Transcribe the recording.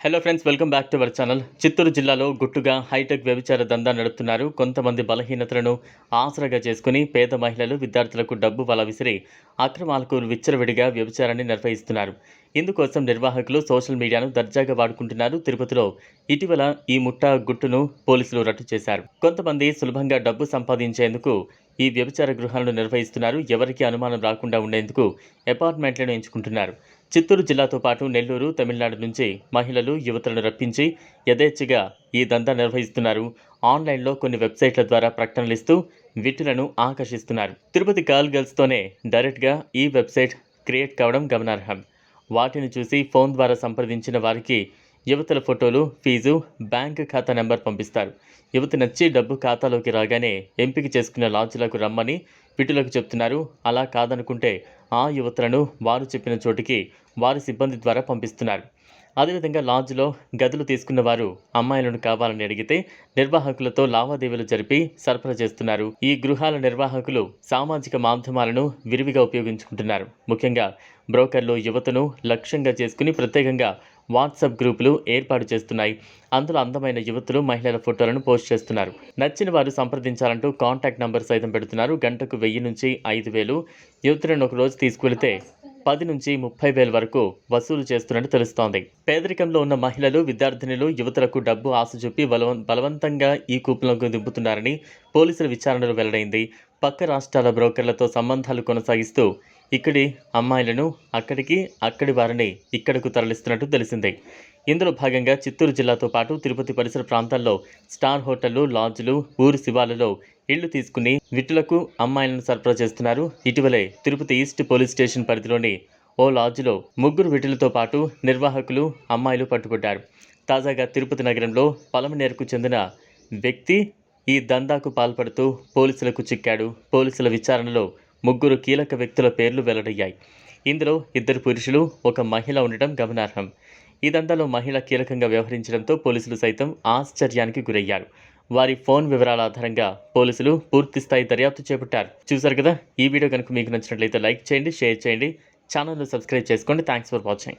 Hello friends welcome back to our channel Chittoor జిల్లాలో గుట్టుగా hitech వ్యభిచార దందా నడుపుతున్నారు. కొంతమంది బలహీనతలను ఆసరాగా చేసుకుని పేద మహిళలు విద్యార్థులకు డబ్బు వల విసిరి అక్రమాలకు విచ్చలవిడిగా వ్యభిచారాన్ని నిర్వహిస్తున్నారు. ఇందుకోసం నిర్వాహకులు సోషల్ మీడియాను దర్జాగా వాడుకుంటున్నారు. తిరుపతిలో ఇటీవల ఈ ముఠా గుట్టును పోలీసులు రట్టు చేశారు. కొంతమంది సులభంగా డబ్బు సంపాదించేందుకు ఈ వ్యభిచార గృహాలను నిర్వహిస్తున్నారు. ఎవరికీ అనుమానం రాకుండా ఉండేందుకు అపార్ట్మెంట్లను ఎంచుకుంటున్నారు. చిత్తూరు జిల్లాతో పాటు నెల్లూరు తమిళనాడు నుంచి మహిళలు యువతులను రప్పించి యథేచ్ఛగా ఈ దందా నిర్వహిస్తున్నారు. ఆన్లైన్లో కొన్ని వెబ్సైట్ల ద్వారా ప్రకటనలు ఇస్తూ విటులను ఆకర్షిస్తున్నారు. తిరుపతి గర్ల్ గర్ల్స్తోనే డైరెక్ట్గా ఈ వెబ్సైట్ క్రియేట్ కావడం గమనార్హం. వాటిని చూసి ఫోన్ ద్వారా సంప్రదించిన వారికి యువతుల ఫోటోలు ఫీజు బ్యాంక్ ఖాతా నెంబర్ పంపిస్తారు. యువత నచ్చి డబ్బు ఖాతాలోకి రాగానే ఎంపిక చేసుకున్న లాడ్జ్లకు రమ్మని వీటిలోకి చెప్తున్నారు. అలా కాదనుకుంటే ఆ యువతులను వారు చెప్పిన చోటికి వారి సిబ్బంది ద్వారా పంపిస్తున్నారు. అదేవిధంగా లాడ్జ్లో గదులు తీసుకున్న వారు అమ్మాయిలను కావాలని అడిగితే నిర్వాహకులతో లావాదేవీలు జరిపి సరఫరా చేస్తున్నారు. ఈ గృహాల నిర్వాహకులు సామాజిక మాధ్యమాలను విరివిగా ఉపయోగించుకుంటున్నారు. ముఖ్యంగా బ్రోకర్లు యువతను లక్ష్యంగా చేసుకుని ప్రత్యేకంగా వాట్సాప్ గ్రూపులు ఏర్పాటు చేస్తున్నాయి. అందులో అందమైన యువతులు మహిళల ఫోటోలను పోస్ట్ చేస్తున్నారు. నచ్చిన వారు సంప్రదించాలంటూ కాంటాక్ట్ నంబర్ సైతం పెడుతున్నారు. గంటకు వెయ్యి నుంచి ఐదు వేలు. యువతులను ఒక రోజు తీసుకువెళితే పది నుంచి ముప్పై వేల వరకు వసూలు చేస్తున్నట్టు తెలుస్తోంది. పేదరికంలో ఉన్న మహిళలు విద్యార్థినులు యువతులకు డబ్బు ఆశ చూపి బలవం బలవంతంగా ఈ కూపులకు దింపుతున్నారని పోలీసుల విచారణలో వెల్లడైంది. పక్క రాష్ట్రాల బ్రోకర్లతో సంబంధాలు కొనసాగిస్తూ ఇక్కడి అమ్మాయిలను అక్కడికి అక్కడి వారిని ఇక్కడకు తరలిస్తున్నట్టు తెలిసిందే. ఇందులో భాగంగా చిత్తూరు జిల్లాతో పాటు తిరుపతి పరిసర ప్రాంతాల్లో స్టార్ హోటళ్ళు లాడ్జ్లు ఊరు శివాలలో ఇళ్ళు తీసుకుని విటులకు అమ్మాయిలను సరఫరా చేస్తున్నారు. ఇటీవలే తిరుపతి ఈస్ట్ పోలీస్ స్టేషన్ పరిధిలోని ఓ లాడ్జ్లో ముగ్గురు విటులతో పాటు నిర్వాహకులు అమ్మాయిలు పట్టుబడ్డారు. తాజాగా తిరుపతి నగరంలో పలమనేరుకు చెందిన వ్యక్తి ఈ దందాకు పాల్పడుతూ పోలీసులకు చిక్కాడు. పోలీసుల విచారణలో ముగ్గురు కీలక వ్యక్తుల పేర్లు వెల్లడయ్యాయి. ఇందులో ఇద్దరు పురుషులు ఒక మహిళ ఉండటం గమనార్హం. ఈ దందాలో మహిళ కీలకంగా వ్యవహరించడంతో పోలీసులు సైతం ఆశ్చర్యానికి గురయ్యారు. వారి ఫోన్ వివరాల ఆధారంగా పోలీసులు పూర్తి స్థాయి దర్యాప్తు చేపట్టారు. చూసారు కదా? ఈ వీడియో కనుక మీకు నచ్చినట్లయితే లైక్ చేయండి షేర్ చేయండి. ఛానల్ను సబ్స్క్రైబ్ చేసుకోండి. Thanks for watching.